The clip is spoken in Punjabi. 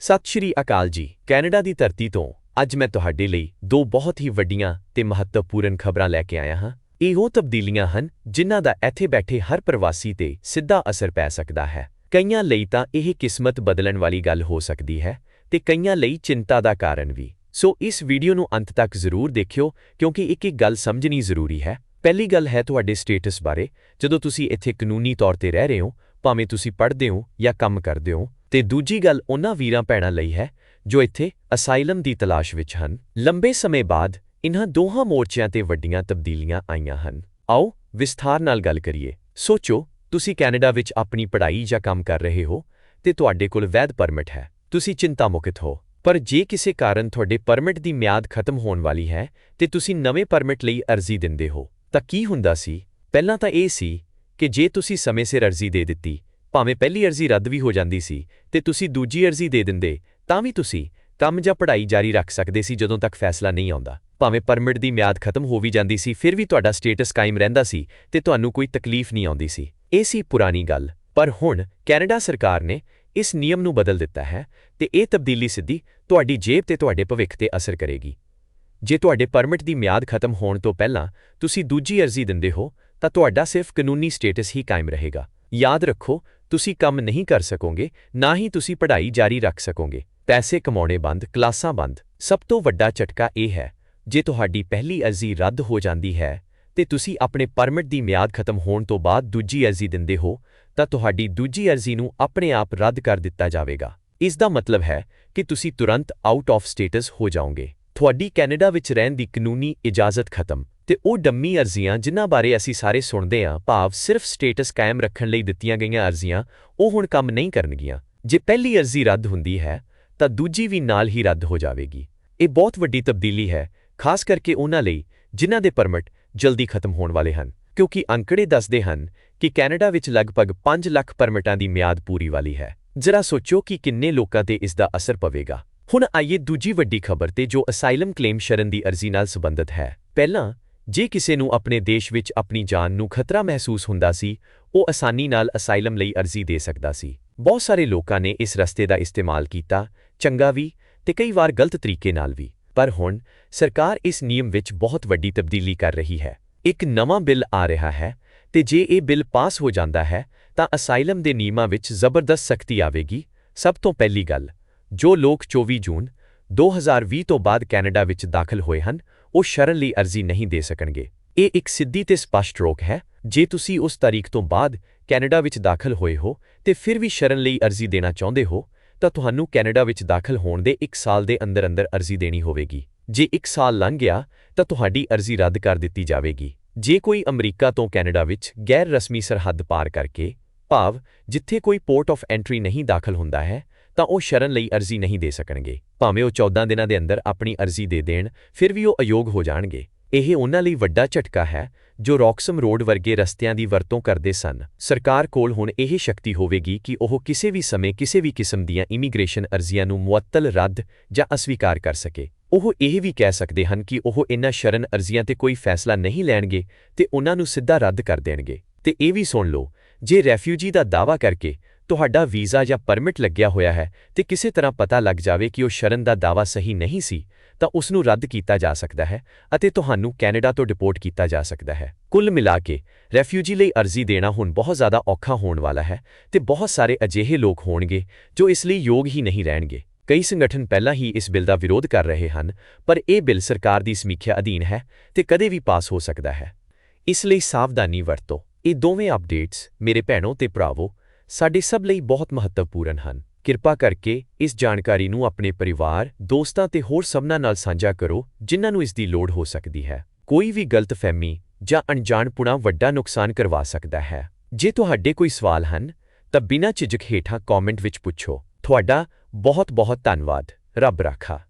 ਸਤਿ ਸ਼੍ਰੀ ਅਕਾਲ ਜੀ। ਕੈਨੇਡਾ ਦੀ ਧਰਤੀ ਤੋਂ ਅੱਜ ਮੈਂ ਤੁਹਾਡੇ ਲਈ ਦੋ ਬਹੁਤ ਹੀ ਵੱਡੀਆਂ ਤੇ ਮਹੱਤਵਪੂਰਨ ਖਬਰਾਂ ਲੈ ਕੇ ਆਇਆ ਹਾਂ। ਇਹ ਉਹ ਤਬਦੀਲੀਆਂ ਹਨ ਜਿਨ੍ਹਾਂ ਦਾ ਇੱਥੇ ਬੈਠੇ ਹਰ ਪ੍ਰਵਾਸੀ ਤੇ ਸਿੱਧਾ ਅਸਰ ਪੈ ਸਕਦਾ ਹੈ। ਕਈਆਂ ਲਈ ਤਾਂ ਇਹ ਕਿਸਮਤ ਬਦਲਣ ਵਾਲੀ ਗੱਲ ਹੋ ਸਕਦੀ ਹੈ ਤੇ ਕਈਆਂ ਲਈ ਚਿੰਤਾ ਦਾ ਕਾਰਨ ਵੀ। ਸੋ ਇਸ ਵੀਡੀਓ ਨੂੰ ਅੰਤ ਤੱਕ ਜ਼ਰੂਰ ਦੇਖਿਓ ਕਿਉਂਕਿ ਇੱਕ ਇੱਕ ਗੱਲ ਸਮਝਣੀ ਜ਼ਰੂਰੀ ਹੈ। ਪਹਿਲੀ ਗੱਲ ਹੈ ਤੁਹਾਡੇ ਸਟੇਟਸ ਬਾਰੇ। ਜਦੋਂ ਤੁਸੀਂ ਇੱਥੇ ਕਾਨੂੰਨੀ ਤੌਰ ਤੇ ਰਹਿ ਰਹੇ ਹੋ, ਭਾਵੇਂ ਤੁਸੀਂ ਪੜ੍ਹਦੇ ਹੋ ਜਾਂ ਕੰਮ ਕਰਦੇ ਹੋ ਤੇ ਦੂਜੀ ਗੱਲ ਉਹਨਾਂ ਵੀਰਾਂ ਭੈਣਾਂ ਲਈ ਹੈ, ਜੋ ਇੱਥੇ ਅਸਾਈਲਮ ਦੀ ਤਲਾਸ਼ ਵਿੱਚ ਹਨ। ਲੰਬੇ ਸਮੇਂ ਬਾਅਦ ਇਨ੍ਹਾਂ ਦੋਹਾਂ ਮੋਰਚਿਆਂ ਤੇ ਵੱਡੀਆਂ ਤਬਦੀਲੀਆਂ ਆਈਆਂ ਹਨ। ਆਓ ਵਿਸਥਾਰ ਨਾਲ ਗੱਲ ਕਰੀਏ। ਸੋਚੋ, ਤੁਸੀਂ ਕੈਨੇਡਾ ਵਿੱਚ ਆਪਣੀ ਪੜ੍ਹਾਈ ਜਾਂ ਕੰਮ ਕਰ ਰਹੇ ਹੋ ਤੇ ਤੁਹਾਡੇ ਕੋਲ ਵੈਧ ਪਰਮਿਟ ਹੈ। ਤੁਸੀਂ ਚਿੰਤਾ ਮੁਕਤ ਹੋ। ਪਰ ਜੇ ਕਿਸੇ ਕਾਰਨ ਤੁਹਾਡੇ ਪਰਮਿਟ ਦੀ ਮਿਆਦ ਖਤਮ ਹੋਣ ਵਾਲੀ ਹੈ ਤੇ ਤੁਸੀਂ ਨਵੇਂ ਪਰਮਿਟ ਲਈ ਅਰਜ਼ੀ ਦਿੰਦੇ ਹੋ, ਤਾਂ ਕੀ ਹੁੰਦਾ ਸੀ? ਪਹਿਲਾਂ ਤਾਂ ਇਹ ਸੀ ਕਿ ਜੇ ਤੁਸੀਂ ਸਮੇਂ ਸਿਰ ਅਰਜ਼ੀ ਦੇ ਦਿੱਤੀ ਭਾਵੇਂ ਪਹਿਲੀ ਅਰਜ਼ੀ ਰੱਦ ਵੀ ਹੋ ਜਾਂਦੀ ਸੀ ਤੇ ਤੁਸੀਂ ਦੂਜੀ ਅਰਜ਼ੀ ਦੇ ਦਿੰਦੇ, ਤਾਂ ਵੀ ਤੁਸੀਂ ਕੰਮ ਜਾਂ ਪੜ੍ਹਾਈ ਜਾਰੀ ਰੱਖ ਸਕਦੇ ਸੀ ਜਦੋਂ ਤੱਕ ਫੈਸਲਾ ਨਹੀਂ ਆਉਂਦਾ। ਭਾਵੇਂ ਪਰਮਿਟ ਦੀ ਮਿਆਦ ਖਤਮ ਹੋ ਵੀ ਜਾਂਦੀ ਸੀ, ਫਿਰ ਵੀ ਤੁਹਾਡਾ ਸਟੇਟਸ ਕਾਇਮ ਰਹਿੰਦਾ ਸੀ ਤੇ ਤੁਹਾਨੂੰ ਕੋਈ ਤਕਲੀਫ ਨਹੀਂ ਆਉਂਦੀ ਸੀ। ਇਹ ਸੀ ਪੁਰਾਣੀ ਗੱਲ। ਪਰ ਹੁਣ ਕੈਨੇਡਾ ਸਰਕਾਰ ਨੇ ਇਸ ਨਿਯਮ ਨੂੰ ਬਦਲ ਦਿੱਤਾ ਹੈ ਤੇ ਇਹ ਤਬਦੀਲੀ ਸਿੱਧੀ ਤੁਹਾਡੀ ਜੇਬ ਤੇ ਤੁਹਾਡੇ ਭਵਿੱਖ ਤੇ ਅਸਰ ਕਰੇਗੀ। ਜੇ ਤੁਹਾਡੇ ਪਰਮਿਟ ਦੀ ਮਿਆਦ ਖਤਮ ਹੋਣ ਤੋਂ ਪਹਿਲਾਂ ਤੁਸੀਂ ਦੂਜੀ ਅਰਜ਼ੀ ਦਿੰਦੇ ਹੋ, ਤਾਂ ਤੁਹਾਡਾ ਸਿਰਫ ਕਾਨੂੰਨੀ ਸਟੇਟਸ ਹੀ ਕਾਇਮ ਰਹੇਗਾ। ਯਾਦ ਰੱਖੋ ਤੁਸੀਂ ਕੰਮ ਨਹੀਂ ਕਰ ਸਕੋਗੇ, ਨਾ ਹੀ ਤੁਸੀਂ ਪੜ੍ਹਾਈ ਜਾਰੀ ਰੱਖ ਸਕੋਗੇ। ਪੈਸੇ ਕਮਾਉਣੇ ਬੰਦ, ਕਲਾਸਾਂ ਬੰਦ। ਸਭ ਤੋਂ ਵੱਡਾ ਝਟਕਾ ਇਹ ਹੈ, ਜੇ ਤੁਹਾਡੀ ਪਹਿਲੀ ਅਰਜ਼ੀ ਰੱਦ ਹੋ ਜਾਂਦੀ ਹੈ, ਤੇ ਤੁਸੀਂ ਆਪਣੇ ਪਰਮਿਟ ਦੀ ਮਿਆਦ ਖਤਮ ਹੋਣ ਤੋਂ ਬਾਅਦ ਦੂਜੀ ਅਰਜ਼ੀ ਦਿੰਦੇ ਹੋ, ਤਾਂ ਤੁਹਾਡੀ ਦੂਜੀ ਅਰਜ਼ੀ ਨੂੰ ਆਪਣੇ ਆਪ ਰੱਦ ਕਰ ਦਿੱਤਾ ਜਾਵੇਗਾ। ਇਸ ਦਾ ਮਤਲਬ ਹੈ ਕਿ ਤੁਸੀਂ ਤੁਰੰਤ ਆਊਟ ਆਫ ਸਟੇਟਸ ਹੋ ਜਾਓਗੇ। ਤੁਹਾਡੀ ਕੈਨੇਡਾ ਵਿੱਚ ਰਹਿਣ ਦੀ ਕਾਨੂੰਨੀ ਇਜਾਜ਼ਤ ਖਤਮ। ਤੇ ਉਹ ਡੰਮੀ ਅਰਜ਼ੀਆਂ ਜਿਨ੍ਹਾਂ ਬਾਰੇ ਅਸੀਂ ਸਾਰੇ ਸੁਣਦੇ ਹਾਂ, ਭਾਵ ਸਿਰਫ ਸਟੇਟਸ ਕਾਇਮ ਰੱਖਣ ਲਈ ਦਿੱਤੀਆਂ ਗਈਆਂ ਅਰਜ਼ੀਆਂ, ਉਹ ਹੁਣ ਕੰਮ ਨਹੀਂ ਕਰਨਗੀਆਂ। ਜੇ ਪਹਿਲੀ ਅਰਜ਼ੀ ਰੱਦ ਹੁੰਦੀ ਹੈ, ਤਾਂ ਦੂਜੀ ਵੀ ਨਾਲ ਹੀ ਰੱਦ ਹੋ ਜਾਵੇਗੀ। ਇਹ ਬਹੁਤ ਵੱਡੀ ਤਬਦੀਲੀ ਹੈ, ਖਾਸ ਕਰਕੇ ਉਹਨਾਂ ਲਈ, ਜਿਨ੍ਹਾਂ ਦੇ ਪਰਮਿਟ ਜਲਦੀ ਖਤਮ ਹੋਣ ਵਾਲੇ ਹਨ, ਕਿਉਂਕਿ ਅੰਕੜੇ ਦੱਸਦੇ ਹਨ ਕਿ ਕੈਨੇਡਾ ਵਿੱਚ ਲਗਭਗ 5 ਲੱਖ ਪਰਮਿਟਾਂ ਦੀ ਮਿਆਦ ਪੂਰੀ ਵਾਲੀ ਹੈ। ਜ਼ਰਾ ਸੋਚੋ ਕਿ ਕਿੰਨੇ ਲੋਕਾਂ ਤੇ ਇਸ ਦਾ ਅਸਰ ਪਵੇਗਾ। ਹੁਣ ਆਈਏ ਦੂਜੀ ਵੱਡੀ ਖਬਰ ਤੇ ਜੋ ਅਸਾਈਲਮ ਕਲੇਮ ਸ਼ਰਨ ਦੀ ਅਰਜ਼ੀ ਨਾਲ ਸੰਬੰਧਿਤ ਹੈ। ਪਹਿਲਾਂ ਜੇ ਕਿਸੇ ਨੂੰ ਆਪਣੇ ਦੇਸ਼ ਵਿੱਚ ਆਪਣੀ ਜਾਨ ਨੂੰ ਖਤਰਾ ਮਹਿਸੂਸ ਹੁੰਦਾ ਸੀ, ਉਹ ਆਸਾਨੀ ਨਾਲ ਅਸਾਈਲਮ ਲਈ ਅਰਜ਼ੀ ਦੇ ਸਕਦਾ ਸੀ। ਬਹੁਤ ਸਾਰੇ ਲੋਕਾਂ ਨੇ ਇਸ ਰਸਤੇ ਦਾ ਇਸਤੇਮਾਲ ਕੀਤਾ, ਚੰਗਾ ਵੀ ਤੇ ਕਈ ਵਾਰ ਗਲਤ ਤਰੀਕੇ ਨਾਲ ਵੀ। ਪਰ ਹੁਣ ਸਰਕਾਰ ਇਸ ਨਿਯਮ ਵਿੱਚ ਬਹੁਤ ਵੱਡੀ ਤਬਦੀਲੀ ਕਰ ਰਹੀ ਹੈ। ਇੱਕ ਨਵਾਂ ਬਿੱਲ ਆ ਰਿਹਾ ਹੈ ਤੇ ਜੇ ਇਹ ਬਿੱਲ ਪਾਸ ਹੋ ਜਾਂਦਾ ਹੈ, ਤਾਂ ਅਸਾਈਲਮ ਦੇ ਨਿਯਮਾਂ ਵਿੱਚ ਜ਼ਬਰਦਸਤ ਸਖਤੀ ਆਵੇਗੀ। ਸਭ ਤੋਂ ਪਹਿਲੀ ਗੱਲ, ਜੋ ਲੋਕ 24 ਜੂਨ 2020 ਤੋਂ ਬਾਅਦ ਕੈਨੇਡਾ ਵਿੱਚ ਦਾਖਲ ਹੋਏ ਹਨ ਉਹ ਸ਼ਰਨ ਲਈ ਅਰਜ਼ੀ ਨਹੀਂ ਦੇ ਸਕਣਗੇ। ਇਹ ਇੱਕ ਸਿੱਧੀ ਤੇ ਸਪਸ਼ਟ ਰੋਕ ਹੈ। ਜੇ ਤੁਸੀਂ ਉਸ ਤਾਰੀਖ ਤੋਂ ਬਾਅਦ ਕੈਨੇਡਾ ਵਿੱਚ ਦਾਖਲ ਹੋਏ ਹੋ ਤੇ ਫਿਰ ਵੀ ਸ਼ਰਨ ਲਈ ਅਰਜ਼ੀ ਦੇਣਾ ਚਾਹੁੰਦੇ ਹੋ, ਤਾਂ ਤੁਹਾਨੂੰ ਕੈਨੇਡਾ ਵਿੱਚ ਦਾਖਲ ਹੋਣ ਦੇ 1 ਸਾਲ ਦੇ ਅੰਦਰ ਅੰਦਰ ਅਰਜ਼ੀ ਦੇਣੀ ਹੋਵੇਗੀ। ਜੇ 1 ਸਾਲ ਲੰਘ ਗਿਆ, ਤਾਂ ਤੁਹਾਡੀ ਅਰਜ਼ੀ ਰੱਦ ਕਰ ਦਿੱਤੀ ਜਾਵੇਗੀ। ਜੇ ਕੋਈ ਅਮਰੀਕਾ ਤੋਂ ਕੈਨੇਡਾ ਵਿੱਚ ਗੈਰ ਰਸਮੀ ਸਰਹੱਦ ਪਾਰ ਕਰਕੇ, ਭਾਵ ਜਿੱਥੇ ਕੋਈ ਪੋਰਟ ਆਫ ਐਂਟਰੀ ਨਹੀਂ ਦਾਖਲ ਹੁੰਦਾ ਹੈ ਤਾਂ ਉਹ ਸ਼ਰਨ ਲਈ ਅਰਜ਼ੀ ਨਹੀਂ ਦੇ ਸਕਣਗੇ। ਭਾਵੇਂ ਉਹ 14 ਦਿਨਾਂ ਦੇ ਅੰਦਰ ਆਪਣੀ ਅਰਜ਼ੀ ਦੇ ਦੇਣ, ਫਿਰ ਵੀ ਉਹ ਅਯੋਗ ਹੋ ਜਾਣਗੇ। ਇਹ ਉਹਨਾਂ ਲਈ ਵੱਡਾ ਝਟਕਾ ਹੈ, ਜੋ ਰੌਕਸਮ ਰੋਡ ਵਰਗੇ ਰਸਤਿਆਂ ਦੀ ਵਰਤੋਂ ਕਰਦੇ ਸਨ। ਸਰਕਾਰ ਕੋਲ ਹੁਣ ਇਹ ਸ਼ਕਤੀ ਹੋਵੇਗੀ ਕਿ ਉਹ ਕਿਸੇ ਵੀ ਸਮੇਂ ਕਿਸੇ ਵੀ ਕਿਸਮ ਦੀਆਂ ਇਮੀਗ੍ਰੇਸ਼ਨ ਅਰਜ਼ੀਆਂ ਨੂੰ ਮੁਅੱਤਲ, ਰੱਦ ਜਾਂ ਅਸਵੀਕਾਰ ਕਰ ਸਕੇ। ਉਹ ਇਹ ਵੀ ਕਹਿ ਸਕਦੇ ਹਨ ਕਿ ਉਹ ਇਨ੍ਹਾਂ ਸ਼ਰਨ ਅਰਜ਼ੀਆਂ ਤੇ ਕੋਈ ਫੈਸਲਾ ਨਹੀਂ ਲੈਣਗੇ ਤੇ ਉਹਨਾਂ ਨੂੰ ਸਿੱਧਾ ਰੱਦ ਕਰ ਦੇਣਗੇ। ਤੇ ਇਹ ਵੀ ਸੁਣ ਲਓ, ਜੇ ਰੈਫਿਊਜੀ ਦਾ ਦਾਵਾ ਕਰਕੇ ਤੁਹਾਡਾ ਵੀਜ਼ਾ ਜਾਂ ਪਰਮਿਟ ਲੱਗਿਆ ਹੋਇਆ ਹੈ ਤੇ ਕਿਸੇ ਤਰ੍ਹਾਂ ਪਤਾ ਲੱਗ ਜਾਵੇ ਕਿ ਉਹ ਸ਼ਰਨ ਦਾ ਦਾਵਾ ਸਹੀ ਨਹੀਂ ਸੀ, ਤਾਂ ਉਸ ਨੂੰ ਰੱਦ ਕੀਤਾ ਜਾ ਸਕਦਾ ਹੈ ਅਤੇ ਤੁਹਾਨੂੰ ਕੈਨੇਡਾ ਤੋਂ ਡਿਪੋਰਟ ਕੀਤਾ ਜਾ ਸਕਦਾ ਹੈ। ਕੁੱਲ ਮਿਲਾ ਕੇ, ਰੈਫਿਊਜੀ ਲਈ ਅਰਜ਼ੀ ਦੇਣਾ ਹੁਣ ਬਹੁਤ ਜ਼ਿਆਦਾ ਔਖਾ ਹੋਣ ਵਾਲਾ ਹੈ ਤੇ ਬਹੁਤ ਸਾਰੇ ਅਜਿਹੇ ਲੋਕ ਹੋਣਗੇ ਜੋ ਇਸ ਲਈ ਯੋਗ ਹੀ ਨਹੀਂ ਰਹਿਣਗੇ। ਕਈ ਸੰਗਠਨ ਪਹਿਲਾਂ ਹੀ ਇਸ ਬਿੱਲ ਦਾ ਵਿਰੋਧ ਕਰ ਰਹੇ ਹਨ, ਪਰ ਇਹ ਬਿੱਲ ਸਰਕਾਰ ਦੀ ਸਮੀਖਿਆ ਅਧੀਨ ਹੈ ਤੇ ਕਦੇ ਵੀ ਪਾਸ ਹੋ ਸਕਦਾ ਹੈ। ਇਸ ਲਈ ਸਾਵਧਾਨੀ ਵਰਤੋ। ਇਹ ਦੋਵੇਂ ਅਪਡੇਟਸ ਮੇਰੇ ਭੈਣੋ ਤੇ ਭਰਾਵੋ ਸਾਡੇ ਸਭ ਲਈ ਬਹੁਤ ਮਹੱਤਵਪੂਰਨ ਹਨ। ਕਿਰਪਾ ਕਰਕੇ ਇਸ ਜਾਣਕਾਰੀ ਨੂੰ ਆਪਣੇ ਪਰਿਵਾਰ, ਦੋਸਤਾਂ ਤੇ ਹੋਰ ਸਭਨਾਂ ਨਾਲ ਸਾਂਝਾ ਕਰੋ, ਜਿਨ੍ਹਾਂ ਨੂੰ ਇਸ ਦੀ ਲੋੜ ਹੋ ਸਕਦੀ ਹੈ। ਕੋਈ ਵੀ ਗਲਤਫਹਿਮੀ ਜਾਂ ਅਣਜਾਣਪੁਣਾ ਵੱਡਾ ਨੁਕਸਾਨ ਕਰਵਾ ਸਕਦਾ ਹੈ। ਜੇ ਤੁਹਾਡੇ ਕੋਈ ਸਵਾਲ ਹਨ, ਤਾਂ ਬਿਨਾਂ ਝਿਜਕ ਹੇਠਾਂ ਕਮੈਂਟ ਵਿੱਚ ਪੁੱਛੋ। ਤੁਹਾਡਾ ਬਹੁਤ ਬਹੁਤ ਧੰਨਵਾਦ। ਰੱਬ ਰਾਖਾ।